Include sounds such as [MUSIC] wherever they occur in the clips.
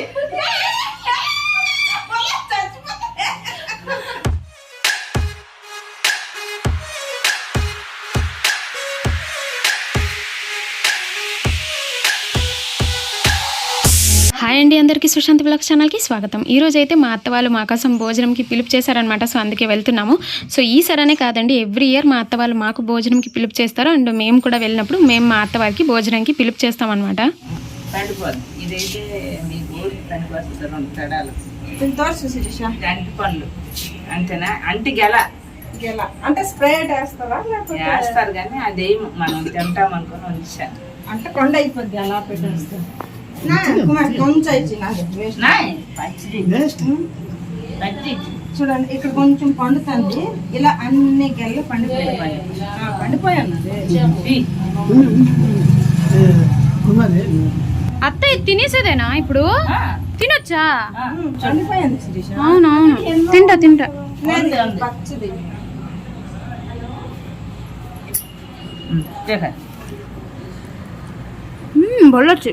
Hi అండి అందరికీ Sushant blog ఛానల్కి స్వాగతం. ఈరోజు అయితే మా అత్త వాళ్ళు మా కోసం భోజనంకి పిలుపు చేశారనమాట సో అందుకే వెళ్తున్నాము. సో ఈ కాదండి ఎవ్రీ ఇయర్ మా అత్త వాళ్ళు మాకు భోజనంకి పిలుపు చేస్తారు. అండ్ మేము కూడా వెళ్ళినప్పుడు మేము మా అత్త వారికి భోజనంకి పిలుపు చేస్తామన్నమాట. రెండు తడాలు. పండ్లు అంతేనా? అంటి గెల. గెల. అంటే స్ప్రే వేస్తారా లేకపోతే వేస్తారు కానీ అదేం మనం తింటాం అనుకుని ఉంచాను అంటే కొండ అయిపోద్ది అలా పెట్టేస్తే. కొంచెం ఇచ్చి చూడండి ఇక్కడ కొంచెం పండుతుంది. ఇలా అన్ని గెల్లు పండిపోయాయి. ఆ, పండిపోయాను అది. ఇవి. అత్త ఇది తినేసేదేనా ఇప్పుడు? ఆ, తినొచ్చా? అవునవును. తింటా తింటా. బొల్లొచ్చు.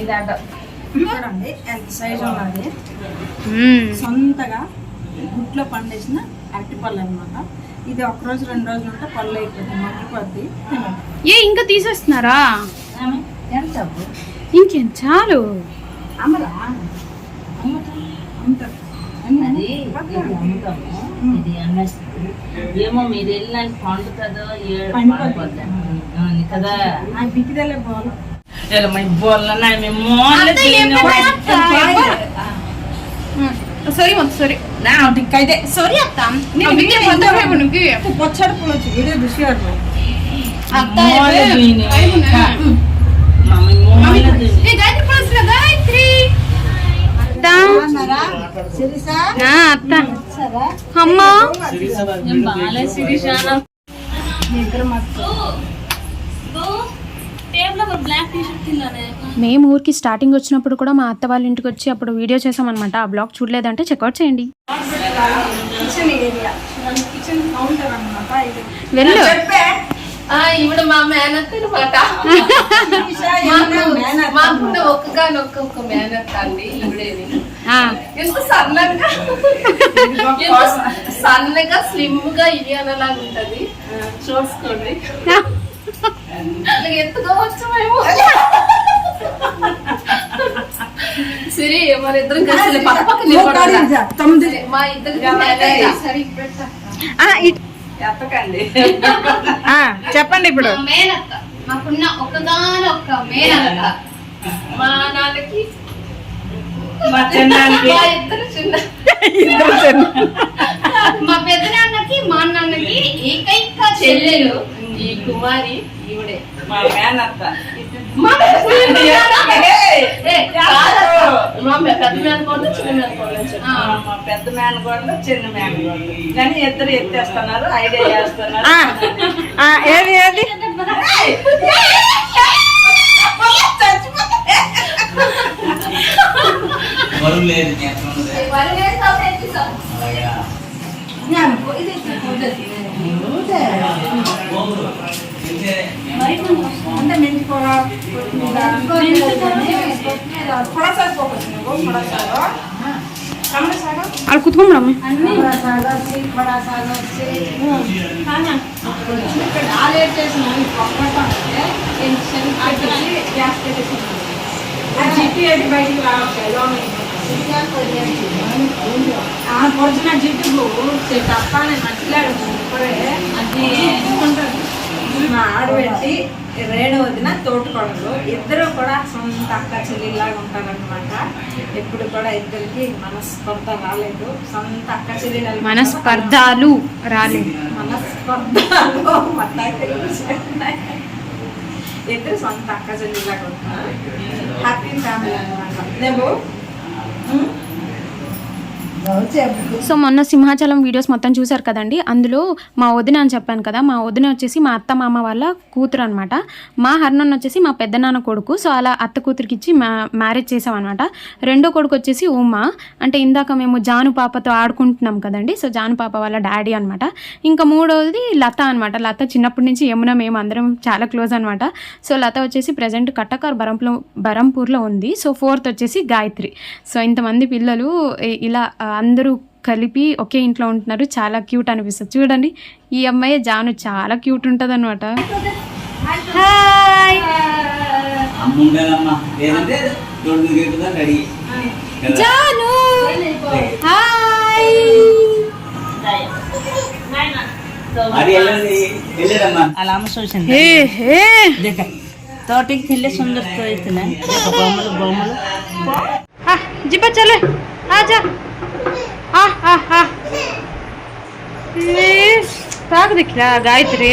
ఇది అడ్డం. సైజు ఉన్నది. సొంతగా గుట్లో పండేసిన అరటి పళ్ళు అనమాట ఇది ఒక రోజు రెండు రోజులు ఉంటే పళ్ళు అయిపోతుంది మగ్గిపోద్ది. ఏ ఇంకా తీసేస్తున్నారా? ఎంత? ఇంకేం చాలు. ఏమో మీరు వెళ్ళినాక పండుతుందో కదా పోవాలి ఇలా మై బోళ్ళ మేము నా సారీ అత్త నేను బిగ్గే పొందలేము నువ్వు పొచ్చడి పూలు వచ్చి వీడియో చూసేవాడు అత్త మోన్లు ఏ, దీని అయిపోయినా? మమ్మీ మోన్లు దీని ఏ గాయత్రి పడుతున్నా గాయత్రి అత్త ఆ, అత్త అమ్మా బాలే శిరీషాన మేము ఊరికి స్టార్టింగ్ వచ్చినప్పుడు కూడా మా అత్త వాళ్ళ ఇంటికి వచ్చి అప్పుడు వీడియో చేసామన్నమాట. ఆ బ్లాగ్ చూడలేదంటే చెక్అవుట్ చేయండి. Kitchen area. కిచెన్ కౌంటర్ అనమాట ఇది. వెళ్ళు. ఈవిడ మా మేనత్ అనమాట శిరీష ఏమన్నా మేనత్త. మాకున్న ఒక్కగానొక్క ఒక్క మేనత్ అండి ఈవిడేది. ఆ, ఎంత సన్నగా స్లిమ్గా ఇలియనలాగా ఉంటది. చూసుకోండి. [LAUGHS] అట్లా సిరి ఇద్దరం కలిసి పక్క పక్క నిలబడాలా? మా సరే ఇట్- ఎత్తకండి. ఆ, చెప్పండి ఇప్పుడు. మేనత్త మాకున్న ఒక్కగానొక్క మేనత్త. మా నాన్నకి మా చిన్నానికి మా ఇద్దరు చిన్న మా పెద్ద నాన్నకి మా నాన్నకి ఏకైక చెల్లెలు. ఈ కుమారి ఈవిడే. మా మేనత్త. మా పెద్ద ఏయ్! ఏ, కాదత్త. మా పెద్ద మేనకోళ్ళు చిన్న మేనకోళ్ళు ఆ, మా పెద్ద మేనగోళ్ళు చిన్న మేనగోళ్ళు కానీ ఇద్దరు ఎత్తేస్తున్నారు ఐడియా చేస్తున్నారు. ఏది ఏది? వరుణ్ లేదు నీ అక్కడ ఉన్నదే. అలాగా. ఓరు. ఇంతే. అంటే మెంతి కూర పొడసారి పోకొచ్చు నువ్వు పొడసారు కమల సాగు వాళ్ళు కుతుకోమడమ్మ ఇక్కడ ఆలేట్ చేసిన గ్యాస్ పెట్టేసి జిపి అది బయటికి రావట్లేదు ఆ పొడిచిన జిడ్డు తప్ప నేను మర్చిలాడుతుంది ఇప్పుడే అది ఆడబెట్టి రేణ వదిన తోటకొడలు. ఇద్దరు కూడా సొంత అక్క చెల్లిలాగా ఉంటారనమాట ఎప్పుడు కూడా ఇద్దరికి మనస్పర్ధ రాలేదు. సొంత అక్క చెల్లెలు మనస్పర్ధాలు రాలేదు. మనస్పర్ధలో. ఇద్దరు సొంత అక్క చెల్లిలాగా ఉంటారు. హ్యాపీ ఫ్యామిలీ అనమాట నువ్వు సో మొన్న సింహాచలం వీడియోస్ మొత్తం చూశారు కదండి. అందులో మా వదిన అని చెప్పాను కదా మా వదిన వచ్చేసి మా అత్త మామ వాళ్ళ కూతురు అనమాట మా హర్నన్ వచ్చేసి మా పెద్దనాన్న కొడుకు. సో అలా అత్త కూతురికి ఇచ్చి మ్యారేజ్ చేసామన్నమాట రెండో కొడుకు వచ్చేసి ఉమా. అంటే ఇందాక మేము జాను పాపతో ఆడుకుంటున్నాం కదండి. సో జాను పాప వాళ్ళ డాడీ అనమాట ఇంకా మూడవది లత అనమాట లత చిన్నప్పటి నుంచి యమున మేము అందరం చాలా క్లోజ్ అనమాట సో లత వచ్చేసి ప్రజెంట్ కట్టకార్ బరంపులో బరంపూర్లో ఉంది. సో ఫోర్త్ వచ్చేసి గాయత్రి. సో ఇంతమంది పిల్లలు ఇలా అందరూ కలిపి ఒకే ఇంట్లో ఉంటున్నారు. చాలా క్యూట్ అనిపిస్తుంది. చూడండి ఈ అమ్మాయి జాను చాలా క్యూట్ ఉంటుంది అనమాట తోటికి తిల్లి సుందర బొమ్మలు బొమ్మలు. ఆ, జిబ్బా చలే ఆజా ಸಾಗದಿಕ್ಕಿಲ್ಲ ಗಾಯತ್ರಿ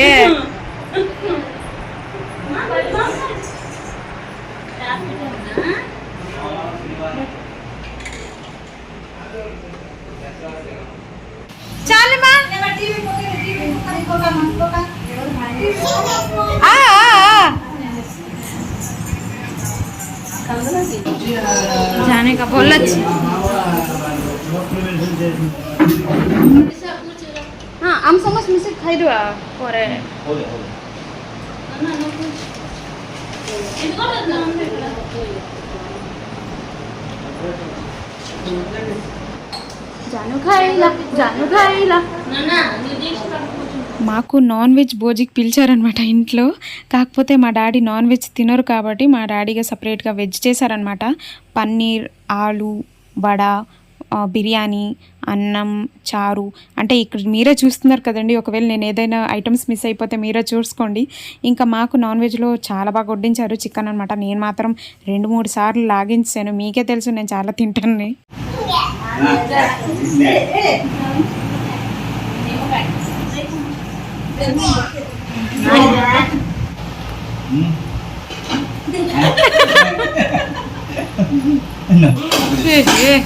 जाने का बोल આમ સમસ મિસે ખાઈ દો మాకు నాన్ వెజ్ భోజికి పిలిచారనమాట ఇంట్లో. కాకపోతే మా డాడీ నాన్ వెజ్ తినరు కాబట్టి మా డాడీగా సపరేట్గా వెజ్ చేశారనమాట పన్నీర్ ఆలు వడ బిర్యానీ అన్నం చారు. అంటే ఇక్కడ మీరే చూస్తున్నారు కదండి. ఒకవేళ నేను ఏదైనా ఐటమ్స్ మిస్ అయిపోతే మీరే చూసుకోండి. ఇంకా మాకు నాన్ వెజ్లో చాలా బాగా వడ్డించారు చికెన్ అనమాట నేను మాత్రం రెండు మూడు సార్లు లాగించాను. మీకే తెలుసు నేను చాలా తింటాను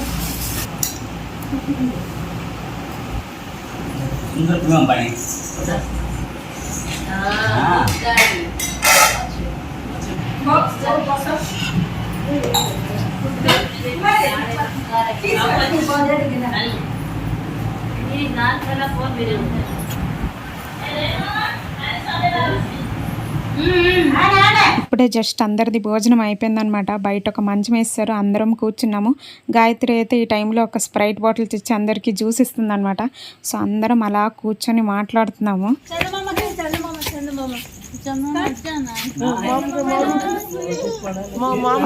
[LAUGHS] Tinggal tuang baik. Ah. Hmm. Ada ada. అప్పుడే జస్ట్ అందరిది భోజనం అయిపోయిందనమాట బయట ఒక మంచం వేస్తారు అందరం కూర్చున్నాము. గాయత్రి అయితే ఈ టైంలో ఒక స్ప్రైట్ బాటిల్ తెచ్చి అందరికీ జ్యూస్ ఇస్తుందన్నమాట. సో అందరం అలా కూర్చొని మాట్లాడుతున్నాము.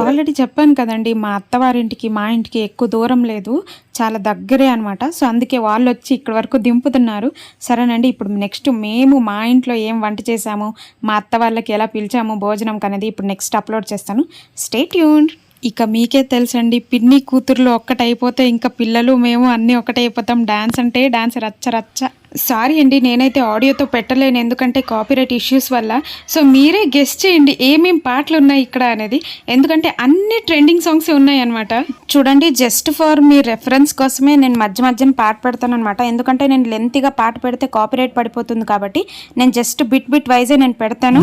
ఆల్రెడీ చెప్పాను కదండి మా అత్తవారింటికి మా ఇంటికి ఎక్కువ దూరం లేదు చాలా దగ్గరే అనమాట సో అందుకే వాళ్ళు వచ్చి ఇక్కడ వరకు దింపుతున్నారు. సరేనండి ఇప్పుడు నెక్స్ట్ మేము మా ఇంట్లో ఏం వంట చేసాము మా అత్త వాళ్ళకి ఎలా పిలిచాము భోజనం అనేది ఇప్పుడు నెక్స్ట్ అప్లోడ్ చేస్తాను. స్టేట్ యూన్ ఇక మీకే తెలుసండి పిన్ని కూతుర్లు ఒక్కటైపోతే ఇంకా పిల్లలు మేము అన్నీ ఒకటైపోతాం. డ్యాన్స్ అంటే డ్యాన్స్ రచ్చ రచ్చ. సారీ అండి నేనైతే ఆడియోతో పెట్టలేను ఎందుకంటే కాపీరైట్ ఇష్యూస్ వల్ల. సో మీరే గెస్ట్ చేయండి ఏమేం పాటలు ఉన్నాయి ఇక్కడ అనేది. ఎందుకంటే అన్ని ట్రెండింగ్ సాంగ్స్ ఉన్నాయి అనమాట చూడండి జస్ట్ ఫర్ మీ రెఫరెన్స్ కోసమే నేను మధ్య మధ్యన పాట పెడతాను అనమాట ఎందుకంటే నేను లెంతీగా పాట పెడితే కాపీరైట్ పడిపోతుంది కాబట్టి నేను జస్ట్ బిట్ బిట్ వైజే నేను పెడతాను.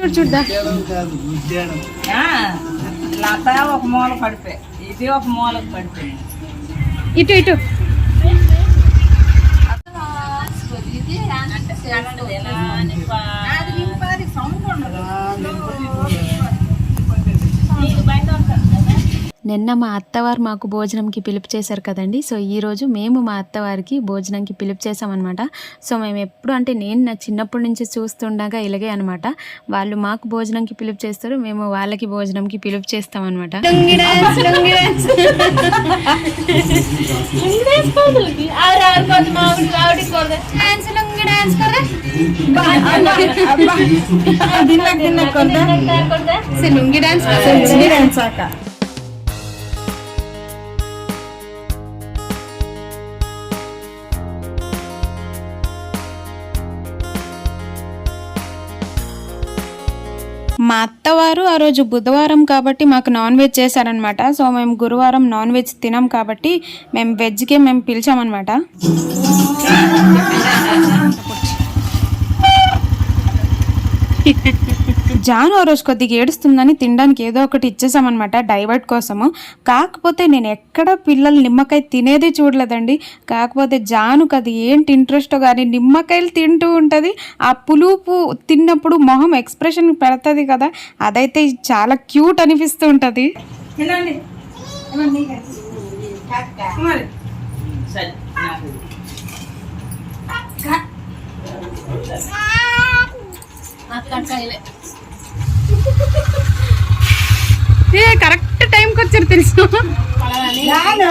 చూడు చూడదా ఆ, లత ఒక మూల పడిపోయి. ఇది ఒక మూలకు పడిపోయి ఇటు ఇటు. ఎలా అని పా- నీకు బయట ఉంటుంది కదా నిన్న మా అత్తవారు మాకు భోజనంకి పిలుపు చేశారు కదండి. సో ఈరోజు మేము మా అత్తవారికి భోజనంకి పిలుపు చేసామన్నమాట సో మేము ఎప్పుడు అంటే నేను నా చిన్నప్పటి నుంచి చూస్తుండగా ఇలాగే అనమాట వాళ్ళు మాకు భోజనంకి పిలుపు చేస్తారు మేము వాళ్ళకి భోజనంకి పిలుపు చేస్తామన్నమాట. ఆడుకోవద్దు గారు ఆ రోజు బుధవారం కాబట్టి మాకు నాన్ వెజ్ చేశారనమాట సో మేము గురువారం నాన్ వెజ్ తినాం కాబట్టి మేము వెజ్కే మేము పిలిచామన్నమాట. [LAUGHS] జాను ఆ రోజు కొద్దిగా ఏడుస్తుందని తినడానికి ఏదో ఒకటి ఇచ్చేసామన్నమాట డైవర్ట్ కోసము. కాకపోతే నేను ఎక్కడ పిల్లలు నిమ్మకాయ తినేదే చూడలేదండి. కాకపోతే జానుకు అది ఏంటి ఇంట్రెస్టో కానీ నిమ్మకాయలు తింటూ ఉంటుంది. ఆ పులుపు తిన్నప్పుడు మొహం ఎక్స్ప్రెషన్ పెడుతుంది కదా అదైతే చాలా క్యూట్ అనిపిస్తూ ఉంటుంది. తినండి ఇవ్వండి. కుమారి సరే నాకు ఏ కరెక్ట్ టైంకి వచ్చారు తెలుసు? రాను.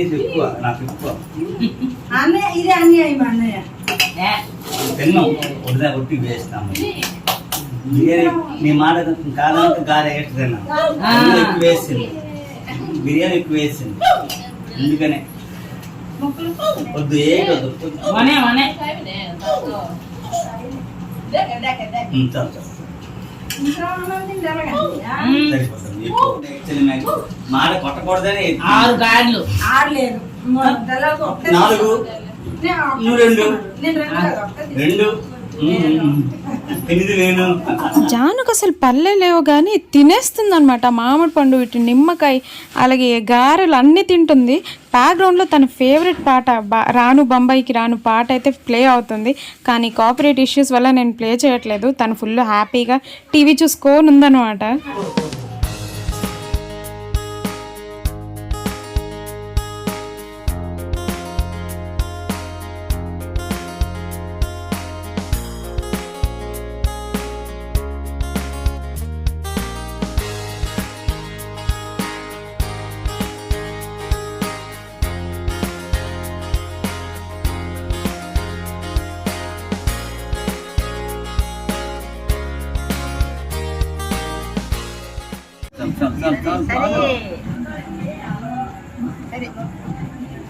వేసి ఎక్కువ నాకు ఎక్కువ. అన్నయ్య ఇదే అన్యాయం అన్నయ్య. ఏ, తిన్నాం ఉడిదా ఉట్టి వేస్తాము. బిర్యానీ నీ మాట కాదంటే గార వేసి తిన్నాం ఎక్కువ వేసింది. బిర్యానీ ఎక్కువ వేసింది. అందుకనే. వద్దు ఏది వద్దు. చాలు. మాట కొట్టకూడదని ఆరు గాడ్లు మొదలకు ఒక్కటే నాలుగు నువ్వు రెండు. రెండు జానుకు అసలు పల్లె లేవు కానీ తినేస్తుంది అనమాట మామిడి పండు ఇటు నిమ్మకాయ అలాగే గారెలు అన్నీ తింటుంది. బ్యాక్గ్రౌండ్లో తన ఫేవరెట్ పాట రాను బొంబాయికి రాను పాట అయితే ప్లే అవుతుంది. కానీ కాపరేట్ ఇష్యూస్ వల్ల నేను ప్లే చేయట్లేదు. తను ఫుల్ హ్యాపీగా టీవీ చూసుకోని ఉందన్నమాట. సరే.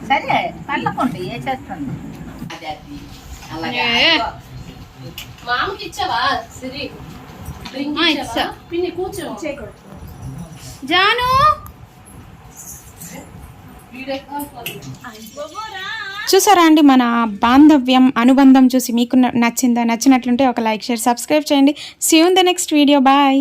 సరే. పళ్ళకుంటే ఏ చేస్తుంది? అది అది. అలాగే. మామకి ఇచ్చావా సిరి? డ్రింక్ ఆ, ఇచ్చావా? ఇచ్చా. పిన్ని కూర్చో. జాను? చూసారా అండి మన బాంధవ్యం అనుబంధం చూసి మీకు నచ్చిందా నచ్చినట్లుంటే ఒక లైక్ షేర్ సబ్స్క్రైబ్ చేయండి. See in the next video bye